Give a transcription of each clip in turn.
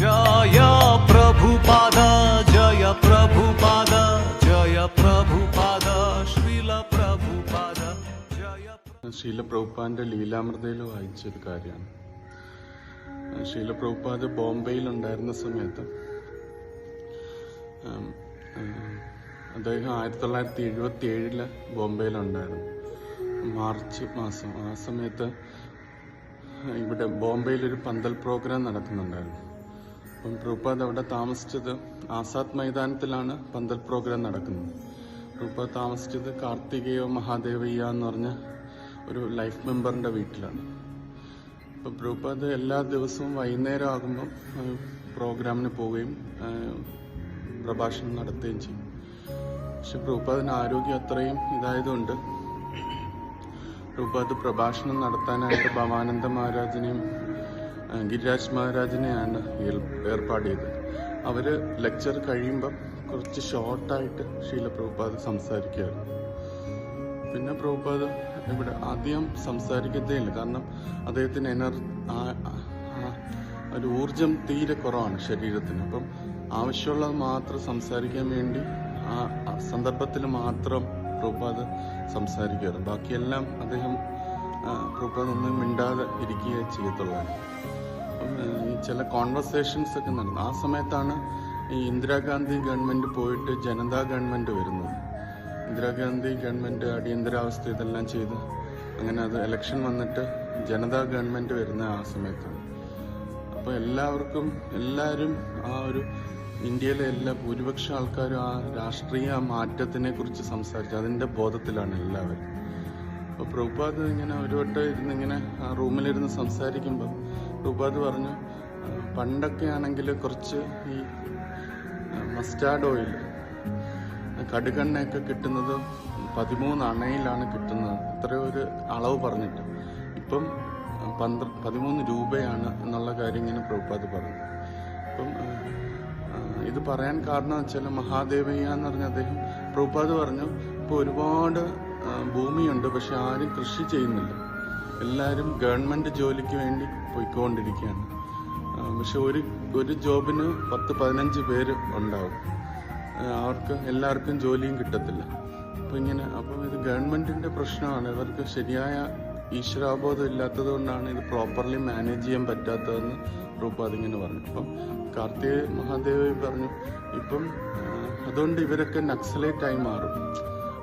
ജയ പ്രഭുപാദ ജയ പ്രഭുപാദ ജയ പ്രഭുപാദ പ്രഭുപാദ ജയ ലീലാമൃതയിൽ വായിച്ചൊരു കാര്യമാണ്. ശീല ബോംബെയിൽ ഉണ്ടായിരുന്ന സമയത്ത് അദ്ദേഹം ആയിരത്തി തൊള്ളായിരത്തി എഴുപത്തി ഏഴിൽ ബോംബെയിലുണ്ടായിരുന്നു. മാർച്ച് മാസം ആ സമയത്ത് ഇവിടെ ബോംബെയിൽ ഒരു പന്തൽ പ്രോഗ്രാം നടക്കുന്നുണ്ടായിരുന്നു അപ്പം പ്രഭുപാദ് അവിടെ താമസിച്ചത് ആസാദ് മൈതാനത്തിലാണ് പന്തൽ പ്രോഗ്രാം നടക്കുന്നത്. പ്രഭുപാദ് താമസിച്ചത് കാർത്തികേയ മഹാദേവയ്യ എന്ന് പറഞ്ഞ ഒരു ലൈഫ് മെമ്പറിന്റെ വീട്ടിലാണ്. അപ്പം പ്രഭുപാദ് എല്ലാ ദിവസവും വൈകുന്നേരം ആകുമ്പം പ്രോഗ്രാമിന് പോവുകയും പ്രഭാഷണം നടത്തുകയും ചെയ്യും. പക്ഷെ പ്രഭുപാദിന് ആരോഗ്യം അത്രയും ഇതായതുകൊണ്ട് പ്രഭുപാദ് പ്രഭാഷണം നടത്താനായിട്ട് ഭവാനന്ദ മഹാരാജിനെയും ഗിരിരാജ് മഹാരാജിനെയാണ് ഏർപ്പാട് ചെയ്തത് അവർ ലെക്ചർ കഴിയുമ്പം കുറച്ച് ഷോർട്ടായിട്ട് ശീല പ്രഭുപാദ് സംസാരിക്കുകയായിരുന്നു. പിന്നെ പ്രഭുപാദ് ഇവിടെ ആദ്യം സംസാരിക്കത്തേ ഇല്ല കാരണം അദ്ദേഹത്തിന് എനർ ഒരു ഊർജം തീരെ കുറവാണ് ശരീരത്തിന്. അപ്പം ആവശ്യമുള്ളത് മാത്രം സംസാരിക്കാൻ വേണ്ടി ആ സന്ദർഭത്തിൽ മാത്രം പ്രഭുപാദ് സംസാരിക്കാറ് ബാക്കിയെല്ലാം അദ്ദേഹം ഒന്നും മിണ്ടാതെ ഇരിക്കുകയേ ചെയ്യത്തുള്ളൂ ചില കോൺവെർസേഷൻസ് ഒക്കെ നടന്നു. ആ സമയത്താണ് ഈ ഇന്ദിരാഗാന്ധി ഗവൺമെന്റ് പോയിട്ട് ജനതാ ഗവൺമെന്റ് വരുന്നത്. ഇന്ദിരാഗാന്ധി ഗവൺമെന്റ് അടിയന്തരാവസ്ഥ ഇതെല്ലാം ചെയ്ത് അങ്ങനെ അത് ഇലക്ഷൻ വന്നിട്ട് ജനതാ ഗവൺമെന്റ് വരുന്ന ആ സമയത്താണ് അപ്പോൾ എല്ലാവർക്കും എല്ലാവരും ആ ഒരു ഇന്ത്യയിലെ എല്ലാ ഭൂരിപക്ഷ ആൾക്കാരും ആ രാഷ്ട്രീയ മാറ്റത്തിനെ കുറിച്ച് സംസാരിച്ചു അതിന്റെ ബോധത്തിലാണ് എല്ലാവരും. അപ്പോൾ പ്രഭുപാദ് ഇങ്ങനെ ഒരു വട്ടം ഇരുന്ന് ഇങ്ങനെ റൂമിലിരുന്ന് സംസാരിക്കുമ്പോൾ പ്രഭുപാദ് പറഞ്ഞു പണ്ടൊക്കെ ആണെങ്കിൽ കുറച്ച് ഈ മസ്റ്റാർഡ് ഓയിൽ കടുകെണ്ണയൊക്കെ കിട്ടുന്നത് പതിമൂന്ന് അണയിലാണ് കിട്ടുന്നത്. അത്ര ഒരു അളവ് പറഞ്ഞിട്ട്. ഇപ്പം പന്ത്ര പതിമൂന്ന് രൂപയാണ് എന്നുള്ള കാര്യം ഇങ്ങനെ പ്രഭുപാദ് പറഞ്ഞു. അപ്പം ഇത് പറയാൻ കാരണം വെച്ചാൽ മഹാദേവയ്യ എന്ന് പറഞ്ഞ അദ്ദേഹം പ്രഭുപാദ് പറഞ്ഞു ഇപ്പോൾ ഒരുപാട് ഭൂമിയുണ്ട് പക്ഷെ ആരും കൃഷി ചെയ്യുന്നില്ല. എല്ലാവരും ഗവൺമെന്റ് ജോലിക്ക് വേണ്ടി പോയിക്കൊണ്ടിരിക്കുകയാണ്. പക്ഷെ ഒരു ഒരു ജോബിന് പത്ത് പതിനഞ്ച് പേര് ഉണ്ടാവും. അവർക്ക് എല്ലാവർക്കും ജോലിയും കിട്ടത്തില്ല. അപ്പോൾ ഇങ്ങനെ അപ്പം ഇത് ഗവൺമെന്റിന്റെ പ്രശ്നമാണ്. ഇവർക്ക് ശരിയായ ഈശ്വരാബോധം ഇല്ലാത്തത് കൊണ്ടാണ് ഇത് പ്രോപ്പർലി മാനേജ് ചെയ്യാൻ പറ്റാത്തതെന്ന് റൂപാതിങ്ങനെ പറഞ്ഞു. അപ്പം കാർത്തിക മഹാദേവി പറഞ്ഞു ഇപ്പം അതുകൊണ്ട് ഇവരൊക്കെ നക്സലേറ്റായി മാറും.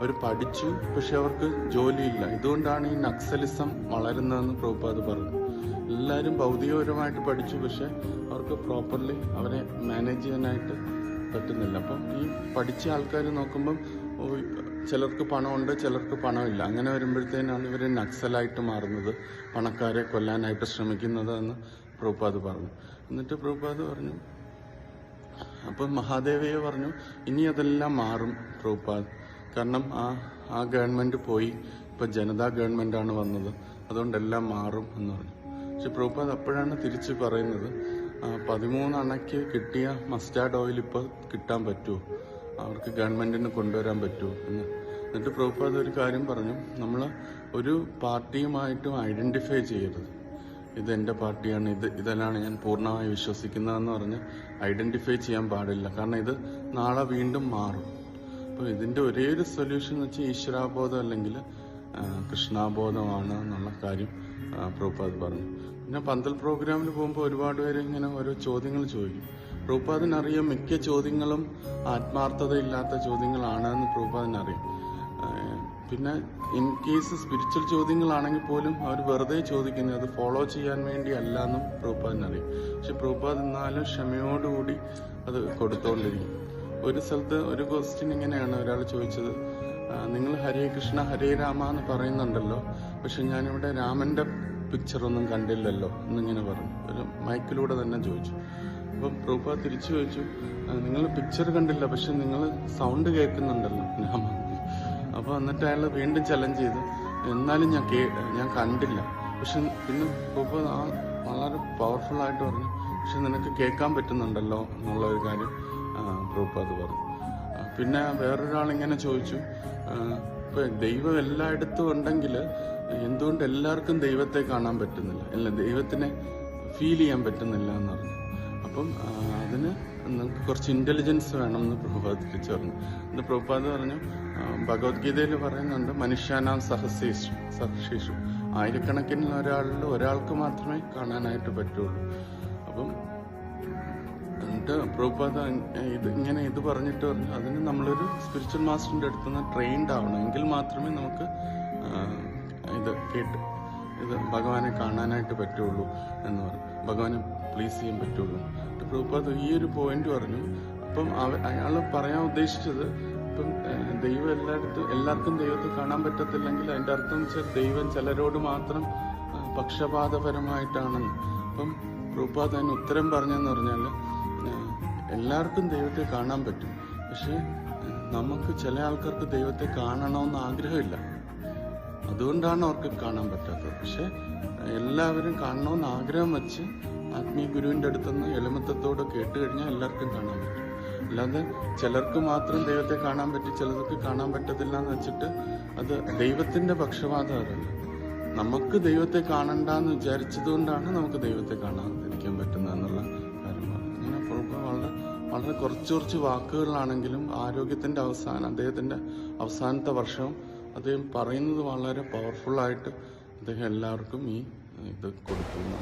അവർ പഠിച്ചു പക്ഷെ അവർക്ക് ജോലിയില്ല. ഇതുകൊണ്ടാണ് ഈ നക്സലിസം വളരുന്നതെന്ന് പ്രഭുപാദ് പറഞ്ഞു. എല്ലാവരും ഭൗതികപരമായിട്ട് പഠിച്ചു പക്ഷെ അവർക്ക് പ്രോപ്പർലി അവരെ മാനേജ് ചെയ്യാനായിട്ട് പറ്റുന്നില്ല. അപ്പം ഈ പഠിച്ച ആൾക്കാർ നോക്കുമ്പം ചിലർക്ക് പണമുണ്ട് ചിലർക്ക് പണമില്ല. അങ്ങനെ വരുമ്പോഴത്തേനാണ് ഇവർ നക്സലായിട്ട് മാറുന്നത് പണക്കാരെ കൊല്ലാനായിട്ട് ശ്രമിക്കുന്നത് എന്ന് പ്രഭുപാദ് പറഞ്ഞു. എന്നിട്ട് പ്രഭുപാദ് പറഞ്ഞു അപ്പം മഹാദേവയെ പറഞ്ഞു ഇനി അതെല്ലാം മാറും പ്രഭുപാദ്. കാരണം ആ ആ ഗവൺമെന്റ് പോയി. ഇപ്പൊ ജനതാ ആണ് വന്നത്. അതുകൊണ്ട് എല്ലാം മാറും എന്ന് പറഞ്ഞു. പക്ഷെ പ്രഭുപാദ് അപ്പോഴാണ് തിരിച്ച് പറയുന്നത് പതിമൂന്ന് അണയ്ക്ക് കിട്ടിയ മസ്റ്റാർഡ് ഓയിൽ ഇപ്പോൾ കിട്ടാൻ പറ്റുമോ അവർക്ക് ഗവൺമെന്റിന് കൊണ്ടുവരാൻ പറ്റുമോ എന്ന്. എന്നിട്ട് പ്രഭുപാദ് ഒരു കാര്യം പറഞ്ഞു നമ്മൾ ഒരു പാർട്ടിയുമായിട്ടും ഐഡന്റിഫൈ ചെയ്യരുത്. ഇത് എന്റെ പാർട്ടിയാണ് ഇത് ഇതെല്ലാം ഞാൻ പൂർണമായി വിശ്വസിക്കുന്നതെന്ന് പറഞ്ഞ് ഐഡന്റിഫൈ ചെയ്യാൻ പാടില്ല. കാരണം ഇത് നാളെ വീണ്ടും മാറും. അപ്പോൾ ഇതിന്റെ ഒരേ ഒരു സൊല്യൂഷൻ എന്ന് വെച്ചാൽ ഈശ്വരാബോധം അല്ലെങ്കിൽ കൃഷ്ണാബോധമാണ് എന്നുള്ള കാര്യം പ്രഭുപാദ് പറഞ്ഞു. പിന്നെ പന്തൽ പ്രോഗ്രാമിൽ പോകുമ്പോൾ ഒരുപാട് പേര് ഇങ്ങനെ ഓരോ ചോദ്യങ്ങൾ ചോദിക്കും. പ്രഭുപാദിനറിയാം മിക്ക ചോദ്യങ്ങളും ആത്മാർത്ഥതയില്ലാത്ത ചോദ്യങ്ങളാണെന്ന് പ്രഭുപാദിനറിയാം ആ, പിന്നെ ഇൻ കേസ് സ്പിരിച്വൽ ചോദ്യങ്ങളാണെങ്കിൽ പോലും അവർ വെറുതെ ചോദിക്കുന്നത് അത് ഫോളോ ചെയ്യാൻ വേണ്ടി അല്ല എന്നും പ്രഭുപാദിനറിയാം പക്ഷെ പ്രഭുപാദ് എന്നാലും ക്ഷമയോടുകൂടി അത് കൊടുത്തോണ്ടിരിക്കും. ഒരു സ്ഥലത്ത് ഒരു ക്വസ്റ്റ്യൻ ഇങ്ങനെയാണ് ഒരാൾ ചോദിച്ചത്. നിങ്ങൾ ഹരേ കൃഷ്ണ ഹരേ രാമ എന്ന് പറയുന്നുണ്ടല്ലോ. പക്ഷെ ഞാനിവിടെ പിക്ചർ ഒന്നും കണ്ടില്ലല്ലോ എന്നിങ്ങനെ പറഞ്ഞു. ഒരു മൈക്കിലൂടെ തന്നെ ചോദിച്ചു. അപ്പം പ്രൂപ്പ തിരിച്ചു ചോദിച്ചു നിങ്ങൾ പിക്ചർ കണ്ടില്ല പക്ഷെ നിങ്ങൾ സൗണ്ട് കേൾക്കുന്നുണ്ടല്ലോ രാമ. പറഞ്ഞു. അപ്പൊ എന്നിട്ട് അയാൾ വീണ്ടും ചലഞ്ച് ചെയ്തു. എന്നാലും ഞാൻ കേ ഞാൻ കണ്ടില്ല. പക്ഷെ പിന്നെ പ്രൂപ്പ വളരെ പവർഫുൾ ആയിട്ട് പറഞ്ഞു. പക്ഷെ നിനക്ക് കേൾക്കാൻ പറ്റുന്നുണ്ടല്ലോ എന്നുള്ള ഒരു കാര്യം. അത് പറഞ്ഞു. പിന്നെ വേറൊരാളിങ്ങനെ ചോദിച്ചു ഇപ്പം ദൈവം എല്ലായിടത്തും ഉണ്ടെങ്കിൽ എന്തുകൊണ്ട് എല്ലാവർക്കും ദൈവത്തെ കാണാൻ പറ്റുന്നില്ല? അല്ല ദൈവത്തിനെ ഫീൽ ചെയ്യാൻ പറ്റുന്നില്ല എന്ന് പറഞ്ഞു. അപ്പൊ അതിന് നമുക്ക് കുറച്ച് ഇന്റലിജൻസ് വേണമെന്ന് പ്രഭുപാദ് തിരിച്ചു പറഞ്ഞു. എന്ന് പ്രഭുപാദ് പറഞ്ഞു ഭഗവത്ഗീതയിൽ പറയുന്നുണ്ട് മനുഷ്യാനാം സഹസേഷു സഹശേഷു. ആയിരക്കണക്കിന് ഒരാളിൽ ഒരാൾക്ക് മാത്രമേ കാണാനായിട്ട് പറ്റുള്ളൂ. അപ്പം എന്നിട്ട് പ്രഭുപാദ ഇത് ഇങ്ങനെ ഇത് പറഞ്ഞിട്ട് പറഞ്ഞു. അതിന് നമ്മളൊരു സ്പിരിച്വൽ മാസ്റ്ററിന്റെ അടുത്ത് നിന്ന് ട്രെയിൻഡ് ആവണം. എങ്കിൽ മാത്രമേ നമുക്ക് ഇത് കേട്ട് ഇത് ഭഗവാനെ കാണാനായിട്ട് പറ്റുള്ളൂ എന്ന് പറഞ്ഞു. ഭഗവാനെ പ്ലീസ് ചെയ്യാൻ പറ്റുള്ളൂ. എന്നിട്ട് പ്രഭുപാദ ഈ ഒരു പോയിന്റ് പറഞ്ഞു. അപ്പം അയാൾ പറയാൻ ഉദ്ദേശിച്ചത് ഇപ്പം ദൈവം എല്ലായിടത്തും എല്ലാവർക്കും ദൈവത്തെ കാണാൻ പറ്റത്തില്ലെങ്കിൽ അതിന്റെ അർത്ഥം വെച്ചാൽ ദൈവം ചിലരോട് മാത്രം പക്ഷപാതപരമായിട്ടാണെന്ന്. അപ്പം പ്രഭുപാദ് അതിന് ഉത്തരം പറഞ്ഞെന്ന് പറഞ്ഞാൽ എല്ലാവർക്കും ദൈവത്തെ കാണാൻ പറ്റും. പക്ഷേ നമുക്ക് ചില ആൾക്കാർക്ക് ദൈവത്തെ കാണണമെന്ന് ആഗ്രഹമില്ല. അതുകൊണ്ടാണ് അവർക്ക് കാണാൻ പറ്റാത്തത്. പക്ഷെ എല്ലാവരും കാണണമെന്ന് ആഗ്രഹം വെച്ച് ആത്മീയ ഗുരുവിന്റെ അടുത്തുനിന്ന് എളിമത്തത്തോടെ കേട്ട് കഴിഞ്ഞാൽ എല്ലാവർക്കും കാണാൻ പറ്റും. അല്ലാതെ ചിലർക്ക് മാത്രം ദൈവത്തെ കാണാൻ പറ്റി ചിലർക്ക് കാണാൻ പറ്റത്തില്ല എന്ന് വെച്ചിട്ട് അത് ദൈവത്തിന്റെ പക്ഷപാതമല്ല നമുക്ക് ദൈവത്തെ കാണണ്ടെന്ന് വിചാരിച്ചതുകൊണ്ടാണ് നമുക്ക് ദൈവത്തെ കാണാതിരിക്കാൻ പറ്റുന്നത്. വളരെ കുറച്ച് കുറച്ച് വാക്കുകളിലാണെങ്കിലും ആരോഗ്യത്തിന്റെ അവസാനം അദ്ദേഹത്തിന്റെ അവസാനത്തെ വർഷം അദ്ദേഹം പറയുന്നത് വളരെ പവർഫുള്ളായിട്ട് അദ്ദേഹം എല്ലാവർക്കും ഈ ഇത് കൊടുക്കുന്നു